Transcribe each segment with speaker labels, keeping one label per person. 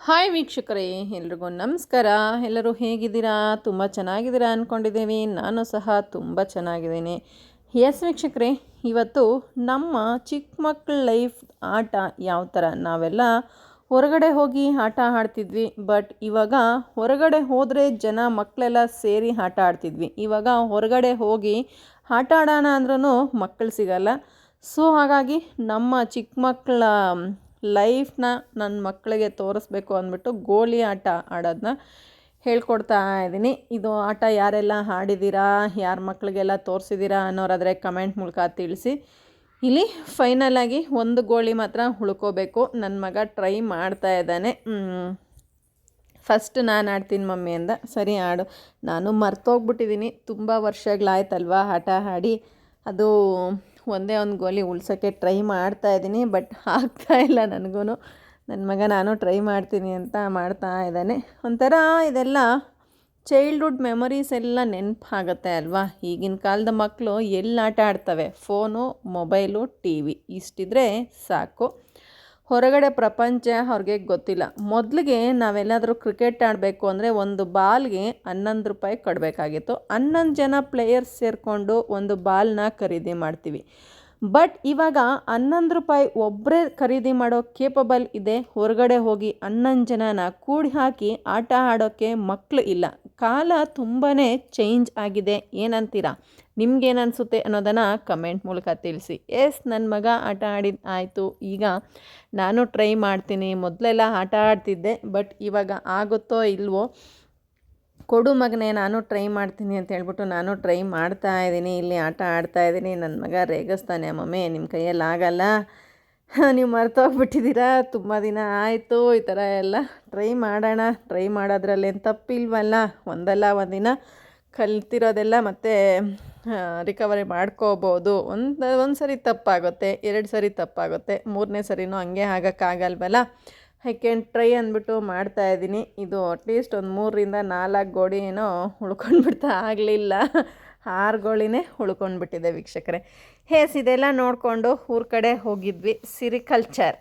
Speaker 1: Hi ವೀಕ್ಷಕರೇ, ಎಲ್ರಿಗೂ ನಮಸ್ಕಾರ. ಎಲ್ಲರೂ ಹೇಗಿದ್ದೀರಾ? ತುಂಬ ಚೆನ್ನಾಗಿದ್ದೀರಾ ಅಂದ್ಕೊಂಡಿದ್ದೀವಿ ನಾನು ಸಹ ತುಂಬ ಚೆನ್ನಾಗಿದ್ದೀನಿ. ಎಸ್ ವೀಕ್ಷಕರೇ, ಇವತ್ತು ನಮ್ಮ ಚಿಕ್ಕ ಮಕ್ಕಳ ಲೈಫ್ ಆಟ ಯಾವ ಥರ? ನಾವೆಲ್ಲ ಹೊರಗಡೆ ಹೋಗಿ ಆಟ ಆಡ್ತಿದ್ವಿ, ಬಟ್ ಇವಾಗ ಹೊರಗಡೆ ಹೋದರೆ ಜನ ಮಕ್ಕಳೆಲ್ಲ ಸೇರಿ ಆಟ ಆಡ್ತಿದ್ವಿ. ಇವಾಗ ಹೊರಗಡೆ ಹೋಗಿ ಆಟ ಆಡೋಣ ಅಂದ್ರೂ ಮಕ್ಕಳು ಸಿಗಲ್ಲ. ಸೊ ಹಾಗಾಗಿ ನಮ್ಮ ಚಿಕ್ಕ ಮಕ್ಕಳ ಲೈಫ್ನ ನನ್ನ ಮಕ್ಕಳಿಗೆ ತೋರಿಸ್ಬೇಕು ಅಂದ್ಬಿಟ್ಟು ಗೋಲಿ ಆಟ ಆಡೋದನ್ನ ಹೇಳ್ಕೊಡ್ತಾ ಇದ್ದೀನಿ ಇದು ಆಟ ಯಾರೆಲ್ಲ ಆಡಿದ್ದೀರಾ ಯಾರ ಮಕ್ಕಳಿಗೆಲ್ಲ ತೋರಿಸಿದ್ದೀರಾ ಅನ್ನೋರಾದರೆ ಕಮೆಂಟ್ ಮೂಲಕ ತಿಳಿಸಿ. ಇಲ್ಲಿ ಫೈನಲ್ ಆಗಿ ಒಂದು ಗೋಳಿ ಮಾತ್ರ ಉಳ್ಕೋಬೇಕು. ನನ್ನ ಮಗ ಟ್ರೈ ಮಾಡ್ತಾ ಇದ್ದಾನೆ. ಫಸ್ಟ್ ನಾನು ಆಡ್ತೀನಿ ಮಮ್ಮಿ ಅಂದ. ಸರಿ ಆಡು. ನಾನು ಮರ್ತೋಗ್ಬಿಟ್ಟಿದ್ದೀನಿ ತುಂಬ ವರ್ಷಗಳಾಯ್ತಲ್ವಾ ಆಟ ಆಡಿ. ಅದು ಒಂದೇ ಒಂದು ಗೋಲಿ ಉಳ್ಸೋಕ್ಕೆ ಟ್ರೈ ಮಾಡ್ತಾ ಇದ್ದೀನಿ, ಬಟ್ ಆಗ್ತಾ ಇಲ್ಲ ನನಗೂ. ನನ್ನ ಮಗ ನಾನು ಟ್ರೈ ಮಾಡ್ತೀನಿ ಅಂತ ಮಾಡ್ತಾ ಇದ್ದಾನೆ. ಒಂಥರ ಇದೆಲ್ಲ ಚೈಲ್ಡ್ಹುಡ್ ಮೆಮೊರೀಸ್ ಎಲ್ಲ ನೆನಪಾಗತ್ತೆ ಅಲ್ವಾ? ಈಗಿನ ಕಾಲದ ಮಕ್ಕಳು ಎಲ್ಲಿ ಆಟ ಆಡ್ತವೆ? Phone, mobile, T V. ಇಷ್ಟಿದ್ರೆ ಸಾಕು. ಹೊರಗಡೆ ಪ್ರಪಂಚ ಅವ್ರಿಗೆ ಗೊತ್ತಿಲ್ಲ. ಮೊದಲಿಗೆ ನಾವೆಲ್ಲಾದರೂ ಕ್ರಿಕೆಟ್ ಆಡಬೇಕು ಅಂದರೆ ಒಂದು ಬಾಲ್ಗೆ ಹನ್ನೊಂದು ರೂಪಾಯಿ ಕೊಡಬೇಕಾಗಿತ್ತು. ಹನ್ನೊಂದು ಜನ ಪ್ಲೇಯರ್ಸ್ ಸೇರಿಕೊಂಡು ಒಂದು ಬಾಲ್ನ ಖರೀದಿ ಮಾಡ್ತೀವಿ. ಬಟ್ ಇವಾಗ ಹನ್ನೊಂದು ರೂಪಾಯಿ ಒಬ್ಬರೇ ಖರೀದಿ ಮಾಡೋ ಕೇಪಬಲ್ ಇದೆ. ಹೊರಗಡೆ ಹೋಗಿ ಹನ್ನೊಂದು ಜನನ ಕೂಡಿ ಹಾಕಿ ಆಟ ಆಡೋಕ್ಕೆ ಮಕ್ಕಳು ಇಲ್ಲ. ಕಾಲ ತುಂಬಾ ಚೇಂಜ್ ಆಗಿದೆ. ಏನಂತೀರಾ? ನಿಮ್ಗೇನು ಅನಿಸುತ್ತೆ ಅನ್ನೋದನ್ನು ಕಮೆಂಟ್ ಮೂಲಕ ತಿಳಿಸಿ. ಎಸ್ ನನ್ನ ಮಗ ಆಟ ಆಡಿದ ಆಯಿತು. ಈಗ ನಾನು ಟ್ರೈ ಮಾಡ್ತೀನಿ. ಮೊದಲೆಲ್ಲ ಆಟ ಆಡ್ತಿದ್ದೆ. ಬಟ್ ಇವಾಗ ಆಗುತ್ತೋ ಇಲ್ವೋ? ಕೊಡು ಮಗನೇ, ನಾನು ಟ್ರೈ ಮಾಡ್ತೀನಿ ಅಂತ ಹೇಳ್ಬಿಟ್ಟು ನಾನು ಟ್ರೈ ಮಾಡ್ತಾ ಇದ್ದೀನಿ. ಇಲ್ಲಿ ಆಟ ಆಡ್ತಾ ಇದ್ದೀನಿ. ನನ್ನ ಮಗ ರೇಗಿಸ್ತಾನೆ. ಮಮ್ಮಿ ನಿಮ್ಮ ಕೈಯಲ್ಲಿ ಆಗಲ್ಲ. ನೀವು ಮರ್ತೋಗ್ಬಿಟ್ಟಿದ್ದೀರಾ? ತುಂಬ ದಿನ ಆಯಿತು. ಈ ಥರ ಎಲ್ಲ ಟ್ರೈ ಮಾಡೋಣ. ಟ್ರೈ ಮಾಡೋದ್ರಲ್ಲೇನು ತಪ್ಪಿಲ್ವಲ್ಲ? ಒಂದಲ್ಲ ಒಂದಿನ ಕಲ್ತಿರೋದೆಲ್ಲ ಮತ್ತೆ ರಿಕವರಿ ಮಾಡ್ಕೋಬೋದು. ಒಂದು ಒಂದು ಸರಿ ತಪ್ಪಾಗುತ್ತೆ. ಎರಡು ಸರಿ ತಪ್ಪಾಗುತ್ತೆ. ಮೂರನೇ ಸರಿನೂ ಹಂಗೆ ಆಗೋಕ್ಕಾಗಲ್ವಲ್ಲ? ಐ ಕ್ಯಾನ್ ಟ್ರೈ ಅಂದ್ಬಿಟ್ಟು ಮಾಡ್ತಾಯಿದ್ದೀನಿ ಇದು ಅಟ್ಲೀಸ್ಟ್ ಒಂದು ಮೂರರಿಂದ ನಾಲ್ಕು ಗೋಡಿ ಏನೋ ಉಳ್ಕೊಂಡ್ಬಿಡ್ತಾ ಆಗಲಿಲ್ಲ ಆರು ಗೋಳಿನೇ ಉಳ್ಕೊಂಡ್ಬಿಟ್ಟಿದೆ ವೀಕ್ಷಕರೇ ಹೇಸ್ ಇದೆಲ್ಲ ನೋಡಿಕೊಂಡು ಊರ ಕಡೆ ಹೋಗಿದ್ವಿ ಸಿರಿಕಲ್ಚರ್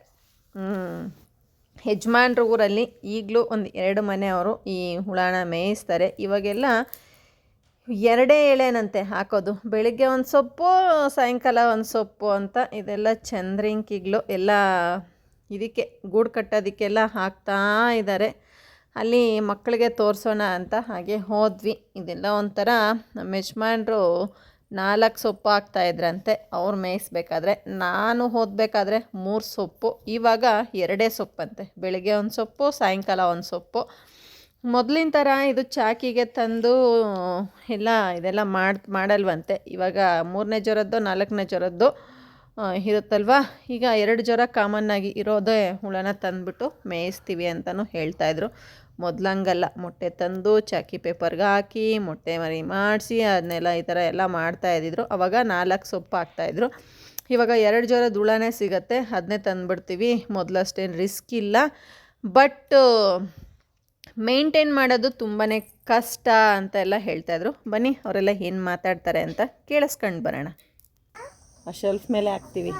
Speaker 1: ಯಜಮಾನ್ರ ಊರಲ್ಲಿ ಈಗಲೂ ಒಂದು ಎರಡು ಮನೆಯವರು ಈ ಹುಳಾನ ಮೇಯಿಸ್ತಾರೆ ಇವಾಗೆಲ್ಲ ಎರಡೇ ಎಳೆನಂತೆ ಹಾಕೋದು ಬೆಳಿಗ್ಗೆ ಒಂದು ಸೊಪ್ಪು ಸಾಯಂಕಾಲ ಒಂದು ಸೊಪ್ಪು ಅಂತ ಇದೆಲ್ಲ ಚಂದ್ರಿಂಕಿಗಳು ಎಲ್ಲ ಇದಕ್ಕೆ ಗೂಡು ಕಟ್ಟೋದಕ್ಕೆಲ್ಲ ಹಾಕ್ತಾ ಇದ್ದಾರೆ. ಅಲ್ಲಿ ಮಕ್ಕಳಿಗೆ ತೋರಿಸೋಣ ಅಂತ ಹಾಗೆ ಹೋದ್ವಿ. ಇದೆಲ್ಲ ಒಂಥರ ನಮ್ಮ ಯಜಮಾನ್ರು ನಾಲ್ಕು ಸೊಪ್ಪು ಹಾಕ್ತಾಯಿದ್ರಂತೆ ಅವ್ರು ಮೇಯಿಸ್ಬೇಕಾದ್ರೆ, ನಾನು ಓದಬೇಕಾದ್ರೆ ಮೂರು ಸೊಪ್ಪು, ಇವಾಗ ಎರಡೇ ಸೊಪ್ಪಂತೆ. ಬೆಳಗ್ಗೆ ಒಂದು ಸೊಪ್ಪು, ಸಾಯಂಕಾಲ ಒಂದು ಸೊಪ್ಪು. ಮೊದಲಿನ ಥರ ಇದು ಚಾಕಿಗೆ ತಂದು ಎಲ್ಲ ಇದೆಲ್ಲ ಮಾಡ್, ಮಾಡಲ್ವಂತೆ. ಇವಾಗ ಮೂರನೇ ಜ್ವರದ್ದು, ನಾಲ್ಕನೇ ಜ್ವರದ್ದು. ಇರುತ್ತಲ್ವ? ಈಗ ಎರಡು ಜ್ವರ ಕಾಮನ್ನಾಗಿ ಇರೋದೇ ಹುಳನ ತಂದುಬಿಟ್ಟು ಮೇಯಿಸ್ತೀವಿ ಅಂತಲೂ ಹೇಳ್ತಾಯಿದ್ರು ಮೊದಲಂಗಲ್ಲ, ಮೊಟ್ಟೆ ತಂದು ಚಾಕಿ ಪೇಪರ್ಗೆ ಹಾಕಿ, ಮೊಟ್ಟೆ ಮರಿ ಮಾಡಿಸಿ, ಅದನ್ನೆಲ್ಲ ಈ ಥರ ಎಲ್ಲ ಮಾಡ್ತಾ ಇದ್ದಿದ್ರು. ಅವಾಗ ನಾಲ್ಕು ಸೊಪ್ಪು ಹಾಕ್ತಾಯಿದ್ರು ಇವಾಗ ಎರಡು ಜ್ವರ ಹುಳನೇ ಸಿಗತ್ತೆ, ಅದನ್ನೇ ತಂದುಬಿಡ್ತೀವಿ. ಮೊದಲಷ್ಟೇನು ರಿಸ್ಕ್ ಇಲ್ಲ. ಬಟ್ ಮೇಂಟೈನ್ ಮಾಡೋದು ತುಂಬಾ ಕಷ್ಟ ಅಂತ ಎಲ್ಲ ಹೇಳ್ತಾಯಿದ್ರು ಬನ್ನಿ, ಅವರೆಲ್ಲ ಏನು ಮಾತಾಡ್ತಾರೆ ಅಂತ ಕೇಳಿಸ್ಕೊಂಡು ಬರೋಣ. ಆ ಶೆಲ್ಫ್ ಮೇಲೆ ಹಾಕ್ತೀವಿ.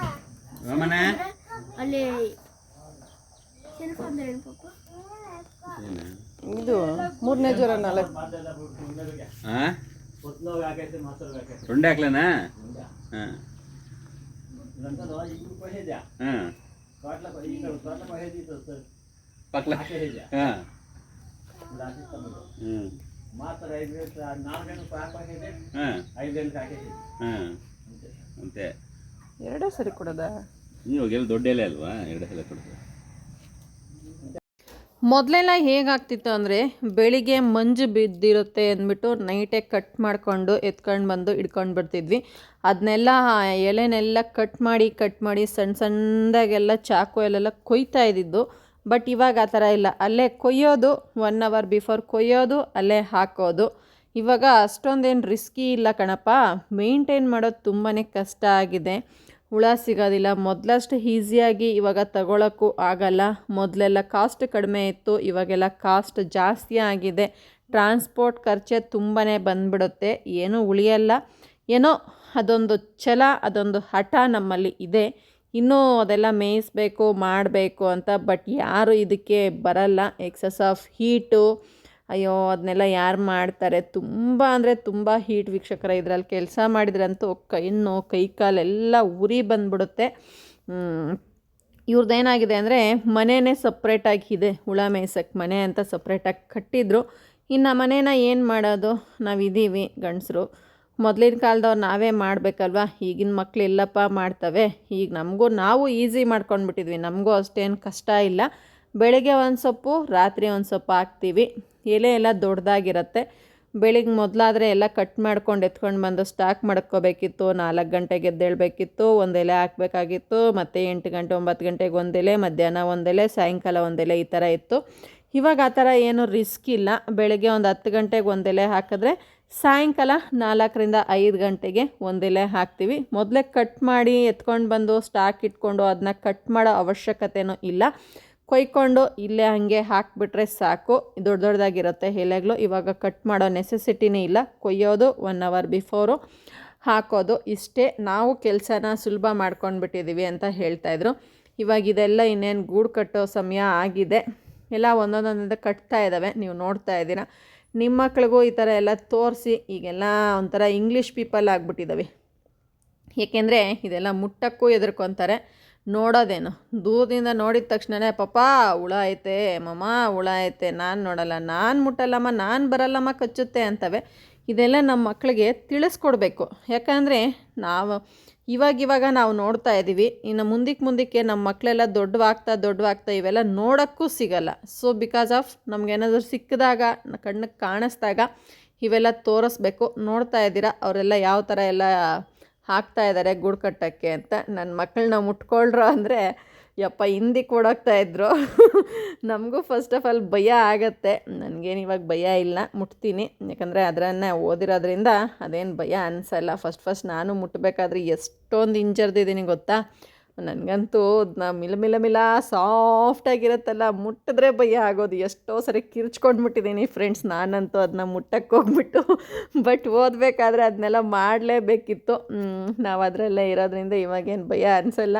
Speaker 1: ಇದು ಮೂರನೇ ಜ್ವರ ನಾಲ್ಕು
Speaker 2: ಮಾತ್ರ ರುಂಡೆ ಹಾಕ್ಲೇನಾ ಪಕ್ಲ. ಐದು ಹ್ಞೂ ಹಾಂ. ಹಾಂ. ಅಂತೆ.
Speaker 1: ಎರಡೇ ಸರಿ ಕೊಡೋದಾ?
Speaker 2: ನೀವು ಎಲ್ಲ ದೊಡ್ಡ ಎಲೆ ಅಲ್ವಾ? ಎರಡೇ ಎಲೆ ಕೊಡೋದು.
Speaker 1: ಮೊದಲೆಲ್ಲ ಹೇಗಾಗ್ತಿತ್ತು ಅಂದರೆ ಬೆಳಿಗ್ಗೆ ಮಂಜು ಬಿದ್ದಿರುತ್ತೆ ಅಂದ್ಬಿಟ್ಟು ನೈಟೇ ಕಟ್ ಮಾಡಿಕೊಂಡು ಎತ್ಕೊಂಡು ಬಂದು ಇಡ್ಕೊಂಡು ಬರ್ತಿದ್ವಿ ಅದನ್ನೆಲ್ಲ ಎಲೆನೆಲ್ಲ ಕಟ್ ಮಾಡಿ ಕಟ್ ಮಾಡಿ ಸಣ್ಣ ಸಣ್ಣದಾಗೆಲ್ಲ ಚಾಕು ಎಲ್ಲೆಲ್ಲ ಕೊಯ್ತಾ ಇದ್ದಿದ್ದು. ಬಟ್ ಇವಾಗ ಆ ಥರ ಇಲ್ಲ. ಅಲ್ಲೇ ಕೊಯ್ಯೋದು ಒನ್ ಅವರ್ ಬಿಫೋರ್ ಕೊಯ್ಯೋದು ಅಲ್ಲೇ ಹಾಕೋದು. ಇವಾಗ ಅಷ್ಟೊಂದೇನು ರಿಸ್ಕಿ ಇಲ್ಲ ಕಣಪ್ಪ. ಮೇಂಟೈನ್ ಮಾಡೋದು ತುಂಬಾ ಕಷ್ಟ ಆಗಿದೆ. ಹುಳ ಸಿಗೋದಿಲ್ಲ. ಮೊದಲಷ್ಟು ಈಸಿಯಾಗಿ ಇವಾಗ ತಗೊಳ್ಳೋಕ್ಕೂ ಆಗಲ್ಲ. ಮೊದಲೆಲ್ಲ ಕಾಸ್ಟ್ ಕಡಿಮೆ ಇತ್ತು. ಇವಾಗೆಲ್ಲ ಕಾಸ್ಟ್ ಜಾಸ್ತಿ ಆಗಿದೆ. ಟ್ರಾನ್ಸ್ಪೋರ್ಟ್ ಖರ್ಚೆ ತುಂಬಾ ಬಂದ್ಬಿಡುತ್ತೆ. ಏನೂ ಉಳಿಯಲ್ಲ. ಏನೋ ಅದೊಂದು ಛಲ, ಅದೊಂದು ಹಠ ನಮ್ಮಲ್ಲಿ ಇದೆ. ಇನ್ನೂ ಅದೆಲ್ಲ ಮೇಯಿಸ್ಬೇಕು, ಮಾಡಬೇಕು ಅಂತ ಬಟ್ ಯಾರು ಇದಕ್ಕೆ ಬರಲ್ಲ. ಎಕ್ಸಸ್ ಆಫ್ ಹೀಟು ಅಯ್ಯೋ ಅದನ್ನೆಲ್ಲ ಯಾರು ಮಾಡ್ತಾರೆ? ತುಂಬ ಅಂದರೆ ತುಂಬ ಹೀಟ್ ವೀಕ್ಷಕರ ಇದರಲ್ಲಿ ಕೆಲಸ ಮಾಡಿದ್ರಂತೂ ಕೈನೋ ಕೈ ಕಾಲೆಲ್ಲ ಉರಿ ಬಂದ್ಬಿಡುತ್ತೆ. ಇವ್ರದ್ದೇನಾಗಿದೆ ಅಂದರೆ ಮನೆಯೇ ಸಪ್ರೇಟಾಗಿ ಇದೆ ಹುಳ ಮೇಯ್ಸಕ್ಕೆ ಮನೆ ಅಂತ ಸಪ್ರೇಟಾಗಿ ಕಟ್ಟಿದ್ರು. ಇನ್ನು ಮನೇನ ಏನು ಮಾಡೋದು? ನಾವಿದ್ದೀವಿ ಗಂಡಸರು. ಮೊದಲಿನ ಕಾಲದವ್ರು ನಾವೇ ಮಾಡಬೇಕಲ್ವಾ? ಈಗಿನ ಮಕ್ಕಳು ಎಲ್ಲಪ್ಪ ಮಾಡ್ತವೆ. ಈಗ ನಮಗೂ ನಾವು ಈಸಿ ಮಾಡ್ಕೊಂಡ್ಬಿಟ್ಟಿದ್ವಿ. ನಮಗೂ ಅಷ್ಟೇನು ಕಷ್ಟ ಇಲ್ಲ. ಬೆಳಗ್ಗೆ ಒಂದು ಸೊಪ್ಪು, ರಾತ್ರಿ ಒಂದು ಸೊಪ್ಪು ಹಾಕ್ತೀವಿ. ಎಲೆ ಎಲ್ಲ ದೊಡ್ಡದಾಗಿರುತ್ತೆ. ಬೆಳಿಗ್ಗೆ ಮೊದಲಾದರೆ ಎಲ್ಲ ಕಟ್ ಮಾಡ್ಕೊಂಡು ಎತ್ಕೊಂಡು ಬಂದು ಸ್ಟಾಕ್ ಮಾಡ್ಕೋಬೇಕಿತ್ತು. ನಾಲ್ಕು ಗಂಟೆಗೆ ಎದ್ದೇಳಬೇಕಿತ್ತು. ಒಂದು ಎಲೆ ಹಾಕಬೇಕಾಗಿತ್ತು. ಮತ್ತು ಎಂಟು ಗಂಟೆ, ಒಂಬತ್ತು ಗಂಟೆಗೆ ಒಂದು ಎಲೆ, ಮಧ್ಯಾಹ್ನ ಒಂದು ಎಲೆ, ಸಾಯಂಕಾಲ ಒಂದು ಈ ಥರ ಇತ್ತು. ಇವಾಗ ಆ ಥರ ಏನು ರಿಸ್ಕ್ ಇಲ್ಲ. ಬೆಳಗ್ಗೆ ಒಂದು ಹತ್ತು ಗಂಟೆಗೆ ಒಂದು ಎಲೆ ಹಾಕಿದ್ರೆ ಸಾಯಂಕಾಲ ನಾಲ್ಕರಿಂದ ಐದು ಗಂಟೆಗೆ ಒಂದು ಎಲೆ ಹಾಕ್ತೀವಿ. ಮೊದಲೇ ಕಟ್ ಮಾಡಿ ಎತ್ಕೊಂಡು ಬಂದು ಸ್ಟಾಕ್ ಇಟ್ಕೊಂಡು ಅದನ್ನ ಕಟ್ ಮಾಡೋ ಅವಶ್ಯಕತೆಯೂ ಇಲ್ಲ. ಕೊಯ್ಕೊಂಡು ಇಲ್ಲೇ ಹಾಗೆ ಹಾಕಿಬಿಟ್ರೆ ಸಾಕು. ದೊಡ್ಡ ದೊಡ್ಡದಾಗಿರುತ್ತೆ ಎಲೆಗಳು. ಇವಾಗ ಕಟ್ ಮಾಡೋ ನೆಸೆಸಿಟಿನೇ ಇಲ್ಲ. ಕೊಯ್ಯೋದು ಒನ್ ಅವರ್ ಬಿಫೋರು ಹಾಕೋದು ಇಷ್ಟೇ. ನಾವು ಕೆಲಸನ ಸುಲಭ ಮಾಡ್ಕೊಂಡ್ಬಿಟ್ಟಿದ್ದೀವಿ ಅಂತ ಹೇಳ್ತಾಯಿದ್ರು ಇವಾಗ ಇದೆಲ್ಲ ಇನ್ನೇನು ಗೂಡು ಕಟ್ಟೋ ಸಮಯ ಆಗಿದೆ. ಎಲ್ಲ ಒಂದೊಂದೊಂದೊಂದು ಕಟ್ತಾ ಇದ್ದಾವೆ ನೀವು ನೋಡ್ತಾ ಇದ್ದೀರಾ. ನಿಮ್ಮ ಮಕ್ಳಿಗೂ ಈ ಥರ ಎಲ್ಲ ತೋರಿಸಿ ಈಗೆಲ್ಲ ಒಂಥರ ಇಂಗ್ಲೀಷ್ ಪೀಪಲ್ ಆಗಿಬಿಟ್ಟಿದ್ದಾವೆ ಏಕೆಂದರೆ ಇದೆಲ್ಲ ಮುಟ್ಟಕ್ಕೂ ಹೆದರ್ಕೊತಾರೆ. ನೋಡೋದೇನು? ದೂರದಿಂದ ನೋಡಿದ ತಕ್ಷಣವೇ ಪಾಪ ಹುಳ ಐತೆ ಮಮ್ಮ ಹುಳ ಐತೆ, ನಾನು ನೋಡಲ್ಲ, ನಾನು ಮುಟ್ಟಲ್ಲಮ್ಮ, ನಾನು ಬರಲ್ಲಮ್ಮ, ಕಚ್ಚುತ್ತೆ ಅಂತವೆ. ಇದೆಲ್ಲ ನಮ್ಮ ಮಕ್ಕಳಿಗೆ ತಿಳಿಸ್ಕೊಡ್ಬೇಕು. ಯಾಕಂದರೆ ನಾವು ಇವಾಗ ಇವಾಗ ನಾವು ನೋಡ್ತಾ ಇದ್ದೀವಿ ಇನ್ನು ಮುಂದಕ್ಕೆ ಮುಂದಕ್ಕೆ ನಮ್ಮ ಮಕ್ಕಳೆಲ್ಲ ದೊಡ್ಡವಾಗ್ತಾ ದೊಡ್ಡವಾಗ್ತಾ ಇವೆಲ್ಲ ನೋಡೋಕ್ಕೂ ಸಿಗಲ್ಲ. ಸೊ ಬಿಕಾಸ್ ಆಫ್ ನಮಗೇನಾದರೂ ಸಿಕ್ಕಿದಾಗ ಕಣ್ಣಿಗೆ ಕಾಣಿಸ್ದಾಗ, ಇವೆಲ್ಲ ತೋರಿಸ್ಬೇಕು. ನೋಡ್ತಾ ಇದ್ದೀರಾ, ಅವರೆಲ್ಲ ಯಾವ ಥರ ಎಲ್ಲ ಹಾಕ್ತಾ ಇದ್ದಾರೆ ಗೂಡು ಕಟ್ಟೋಕ್ಕೆ ಅಂತ. ನನ್ನ ಮಕ್ಕಳನ್ನ ಮುಟ್ಕೊಳ್ರು ಅಂದರೆ, ಯಪ್ಪ ಹಿಂದಿ ಓಡೋಗ್ತಾ ಇದ್ರು. ನಮಗೂ ಫಸ್ಟ್ ಆಫ್ ಆಲ್ ಭಯ ಆಗತ್ತೆ. ನನಗೇನು ಇವಾಗ ಭಯ ಇಲ್ಲ, ಮುಟ್ತೀನಿ. ಯಾಕಂದರೆ ಅದರನ್ನೇ ಓದಿರೋದ್ರಿಂದ ಅದೇನು ಭಯ ಅನಿಸಲ್ಲ. ಫಸ್ಟ್ ಫಸ್ಟ್ ನಾನು ಮುಟ್ಟಬೇಕಾದ್ರೆ ಎಷ್ಟೊಂದು ಇಂಜರ್ದಿದ್ದೀನಿ ಗೊತ್ತಾ? ನನಗಂತೂ ಅದನ್ನ ಮಿಲ ಮಿಲ ಮಿಲ ಸಾಫ್ಟಾಗಿರುತ್ತಲ್ಲ, ಮುಟ್ಟಿದ್ರೆ ಭಯ ಆಗೋದು. ಎಷ್ಟೋ ಸರಿ ಕಿರ್ಚ್ಕೊಂಡ್ಬಿಟ್ಟಿದ್ದೀನಿ ಫ್ರೆಂಡ್ಸ್ ನಾನಂತೂ ಅದನ್ನ ಮುಟ್ಟಕ್ಕೆ ಹೋಗ್ಬಿಟ್ಟು ಬಟ್ ಓದಬೇಕಾದ್ರೆ ಅದನ್ನೆಲ್ಲ ಮಾಡಲೇಬೇಕಿತ್ತು. ನಾವು ಅದರಲ್ಲೇ ಇರೋದ್ರಿಂದ ಇವಾಗೇನು ಭಯ ಅನಿಸಲ್ಲ.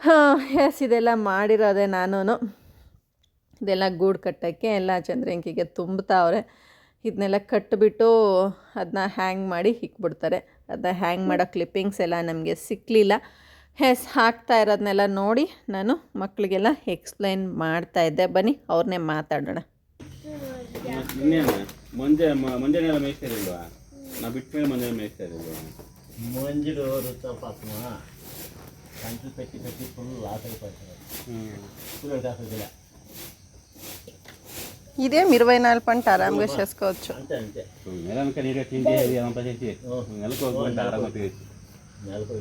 Speaker 1: ಹಾಂ ಎಸ್ ಇದೆಲ್ಲ ಮಾಡಿರೋದೆ ನಾನು ಇದೆಲ್ಲ ಗೂಡು ಕಟ್ಟೋಕ್ಕೆ, ಎಲ್ಲ ಚಂದ್ರಂಕಿಗೆ ತುಂಬ್ತಾವ್ರೆ ಇದನ್ನೆಲ್ಲ ಕಟ್ಟಿಬಿಟ್ಟು ಅದನ್ನ ಹ್ಯಾಂಗ್ ಮಾಡಿ ಇಕ್ಬಿಡ್ತಾರೆ ಅದನ್ನ ಹ್ಯಾಂಗ್ ಮಾಡೋ ಕ್ಲಿಪ್ಪಿಂಗ್ಸ್ ಎಲ್ಲ ನಮಗೆ ಸಿಕ್ಕಲಿಲ್ಲ ಹೆಸ್ ಹಾಕ್ತಾ ಇರೋದನ್ನೆಲ್ಲ ನೋಡಿ ನಾನು ಮಕ್ಕಳಿಗೆಲ್ಲ ಎಕ್ಸ್ಪ್ಲೈನ್ ಮಾಡ್ತಾ ಇದ್ದೆ ಬನ್ನಿ ಅವ್ರನ್ನೇ ಮಾತಾಡೋಣ
Speaker 2: ಇನ್ನೇನು ಮುಂಜೆ ಮುಂಜಾನೆಲ್ಲ ಮೇಯಿಸ್ತಾ ಇರಲಿಲ್ವಾ ನಾ ಬಿಟ್ಟ ಮೇಲೆ ಮುಂಜಾನೆ ಮೇಯಿಸ್ತಾ ಇರಲಿಲ್ವಾ
Speaker 3: ಮಂಜಿಲು ರುತ್ತ ಪಾತ್ಮ కంట్లు పెట్టి పెట్టి ఫుల్ లాస్ అయిపోతుంది
Speaker 2: ಹ್ಞೂ
Speaker 3: కూలర్ కాసేదిలే
Speaker 1: ఇదేం ఇరవై నాలుగు పంట ఆరామ్గా చేసుకోవచ్చు
Speaker 3: అంతే అంతే
Speaker 2: నెలనక నీట్గా తిండి అది అదంతా చేసి నెలకు ಹೋಗ್ಬಿಟ್ಟು ಆರಾಮಾಗಿ ತಿರ್ಗಿ.
Speaker 3: నెలకు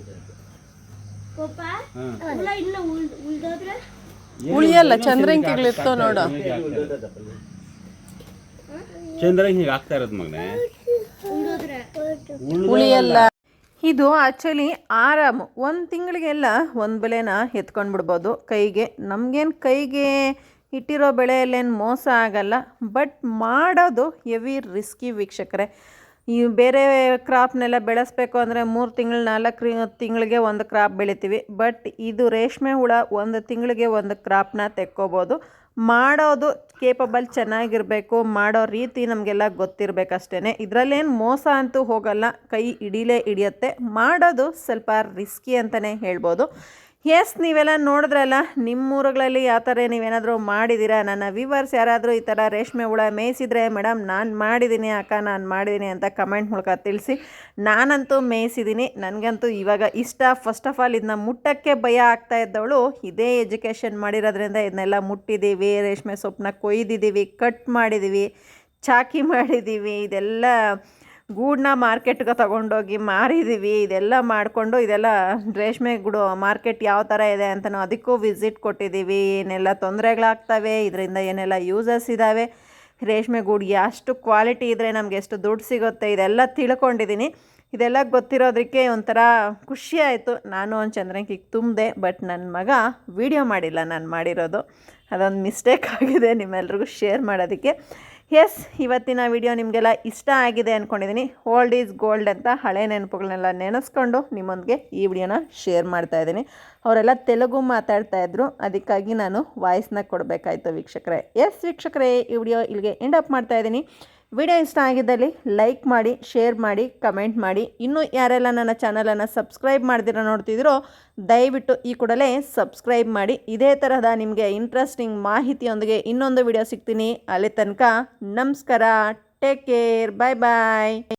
Speaker 1: ಉಳಿಯಲ್ಲ ಚಂದ್ರಂಕಿಗಳು ಇರ್ತವೆ ನೋಡು.
Speaker 2: ಚಂದ್ರಂಗಿ ಹೀಗೆ ಆಗ್ತಾ ಇರೋದು. ಮಗನೇ.
Speaker 1: ಉಳಿಯಲ್ಲ. ಇದು ಆ್ಯಕ್ಚುಲಿ ಆರಾಮು. ಒಂದು ತಿಂಗಳಿಗೆಲ್ಲ ಒಂದು ಬೆಳೆನ ಎತ್ಕೊಂಡು ಬಿಡ್ಬೋದು ಕೈಗೆ ನಮಗೇನು ಕೈಗೆ ಇಟ್ಟಿರೋ ಬೆಳೆಯಲ್ಲೇನು ಮೋಸ ಆಗಲ್ಲ. ಬಟ್ ಮಾಡೋದು ಹೆವಿ ರಿಸ್ಕಿ ವೀಕ್ಷಕರೇ. ಈ ಬೇರೆ ಕ್ರಾಪ್ನೆಲ್ಲ ಬೆಳೆಸಬೇಕು ಅಂದರೆ ಮೂರು ತಿಂಗಳು, ನಾಲ್ಕು ತಿಂಗಳಿಗೆ ಒಂದು ಕ್ರಾಪ್ ಬೆಳಿತೀವಿ. ಬಟ್ ಇದು ರೇಷ್ಮೆ ಹುಳ ಒಂದು ತಿಂಗಳಿಗೆ ಒಂದು ಕ್ರಾಪ್ನ ತೆಕ್ಕೋಬೋದು. ಮಾಡೋದು ಕೇಪಬಲ್ ಚೆನ್ನಾಗಿರಬೇಕು. ಮಾಡೋ ರೀತಿ ನಮಗೆಲ್ಲ ಗೊತ್ತಿರಬೇಕಷ್ಟೇ ಇದರಲ್ಲೇನು ಮೋಸ ಅಂತೂ ಹೋಗಲ್ಲ. ಕೈ ಹಿಡೀಲೇ ಹಿಡಿಯುತ್ತೆ. ಮಾಡೋದು ಸ್ವಲ್ಪ ರಿಸ್ಕಿ ಅಂತಲೇ ಹೇಳ್ಬೋದು. ಎಸ್ ನೀವೆಲ್ಲ ನೋಡಿದ್ರಲ್ಲ ನಿಮ್ಮ ಊರುಗಳಲ್ಲಿ ಯಾವ ಥರ ನೀವೇನಾದರೂ ಮಾಡಿದ್ದೀರಾ? ನನ್ನ ವಿವರ್ಸ್ ಯಾರಾದರೂ ಈ ಥರ ರೇಷ್ಮೆ ಹುಳ ಮೇಯಿಸಿದ್ರೆ, ಮೇಡಮ್, ನಾನು ಮಾಡಿದ್ದೀನಿ, ಅಕ್ಕ, ನಾನು ಮಾಡಿದ್ದೀನಿ ಅಂತ ಕಮೆಂಟ್ ಮೂಲಕ ತಿಳಿಸಿ, ನಾನಂತೂ ಮೇಯಿಸಿದ್ದೀನಿ. ನನಗಂತೂ ಇವಾಗ ಇಷ್ಟ. ಫಸ್ಟ್ ಆಫ್ ಆಲ್ ಇದನ್ನ ಮುಟ್ಟಕ್ಕೆ ಭಯ ಆಗ್ತಾ ಇದ್ದವಳು. ಇದೇ ಎಜುಕೇಷನ್ ಮಾಡಿರೋದ್ರಿಂದ ಇದನ್ನೆಲ್ಲ ಮುಟ್ಟಿದ್ದೀವಿ. ರೇಷ್ಮೆ ಸೊಪ್ಪನ್ನ ಕೊಯ್ದಿದ್ದೀವಿ ಕಟ್ ಮಾಡಿದ್ದೀವಿ, ಚಾಕಿ ಮಾಡಿದ್ದೀವಿ. ಇದೆಲ್ಲ ಗೂಡನ್ನ ಮಾರ್ಕೆಟ್ಗೆ ತೊಗೊಂಡೋಗಿ ಮಾರಿದ್ದೀವಿ ಇದೆಲ್ಲ ಮಾಡಿಕೊಂಡು ಇದೆಲ್ಲ ರೇಷ್ಮೆ ಗೂಡು ಮಾರ್ಕೆಟ್ ಯಾವ ಥರ ಇದೆ ಅಂತ ನಾವು ಅದಕ್ಕೂ ವಿಸಿಟ್ ಕೊಟ್ಟಿದ್ದೀವಿ. ಏನೆಲ್ಲ ತೊಂದರೆಗಳಾಗ್ತವೆ, ಇದರಿಂದ ಏನೆಲ್ಲ ಯೂಸಸ್ ಇದ್ದಾವೆ ರೇಷ್ಮೆ ಗೂಡು ಎಷ್ಟು ಕ್ವಾಲಿಟಿ ಇದ್ದರೆ ನಮಗೆ ಎಷ್ಟು ದುಡ್ಡು ಸಿಗುತ್ತೆ, ಇದೆಲ್ಲ ತಿಳ್ಕೊಂಡಿದ್ದೀನಿ. ಇದೆಲ್ಲ ಗೊತ್ತಿರೋದಕ್ಕೆ ಒಂಥರ ಖುಷಿ ಆಯಿತು. ನಾನು ಒಂದು ಚಂದ್ರಂಕಿಗೆ ತುಂಬಿದೆ, ಬಟ್ ನನ್ನ ಮಗ ವೀಡಿಯೋ ಮಾಡಿಲ್ಲ. ನಾನು ಮಾಡಿರೋದು ಅದೊಂದು ಮಿಸ್ಟೇಕ್ ಆಗಿದೆ ನಿಮ್ಮೆಲ್ರಿಗೂ ಶೇರ್ ಮಾಡೋದಕ್ಕೆ. ಎಸ್ ಇವತ್ತಿನ ವಿಡಿಯೋ ನಿಮಗೆಲ್ಲ ಇಷ್ಟ ಆಗಿದೆ ಅಂದ್ಕೊಂಡಿದ್ದೀನಿ ಓಲ್ಡ್ ಈಸ್ ಗೋಲ್ಡ್ ಅಂತ ಹಳೆ ನೆನಪುಗಳನ್ನೆಲ್ಲ ನೆನೆಸ್ಕೊಂಡು ನಿಮ್ಮೊಂದಿಗೆ ಈ ವಿಡಿಯೋನ ಶೇರ್ ಮಾಡ್ತಾ ಇದ್ದೀನಿ. ಅವರೆಲ್ಲ ತೆಲುಗು ಮಾತಾಡ್ತಾ ಇದ್ರು, ಅದಕ್ಕಾಗಿ ನಾನು ವಾಯ್ಸ್ನ ಕೊಡಬೇಕಾಯ್ತು ವೀಕ್ಷಕರೇ. ಎಸ್ ವೀಕ್ಷಕರೇ, ಈ ವಿಡಿಯೋ ಇಲ್ಲಿಗೆ ಎಂಡ್ ಅಪ್ ಮಾಡ್ತಾ ಇದ್ದೀನಿ. ವಿಡಿಯೋ ಇಷ್ಟ ಆಗಿದ್ದಲ್ಲಿ ಲೈಕ್ ಮಾಡಿ, ಶೇರ್ ಮಾಡಿ, ಕಮೆಂಟ್ ಮಾಡಿ. ಇನ್ನೂ ಯಾರೆಲ್ಲ ನನ್ನ ಚಾನಲನ್ನು ಸಬ್ಸ್ಕ್ರೈಬ್ ಮಾಡ್ದಿರೋ ನೋಡ್ತಿದ್ದೀರೋ ದಯವಿಟ್ಟು ಈ ಕೂಡಲೇ ಸಬ್ಸ್ಕ್ರೈಬ್ ಮಾಡಿ. ಇದೇ ತರಹದ ನಿಮಗೆ ಇಂಟ್ರೆಸ್ಟಿಂಗ್ ಮಾಹಿತಿಯೊಂದಿಗೆ ಇನ್ನೊಂದು ವಿಡಿಯೋ ಸಿಗ್ತೀನಿ. ಅಲ್ಲಿ ತನಕ ನಮಸ್ಕಾರ. ಟೇಕ್ ಕೇರ್ ಬಾಯ್ ಬಾಯ್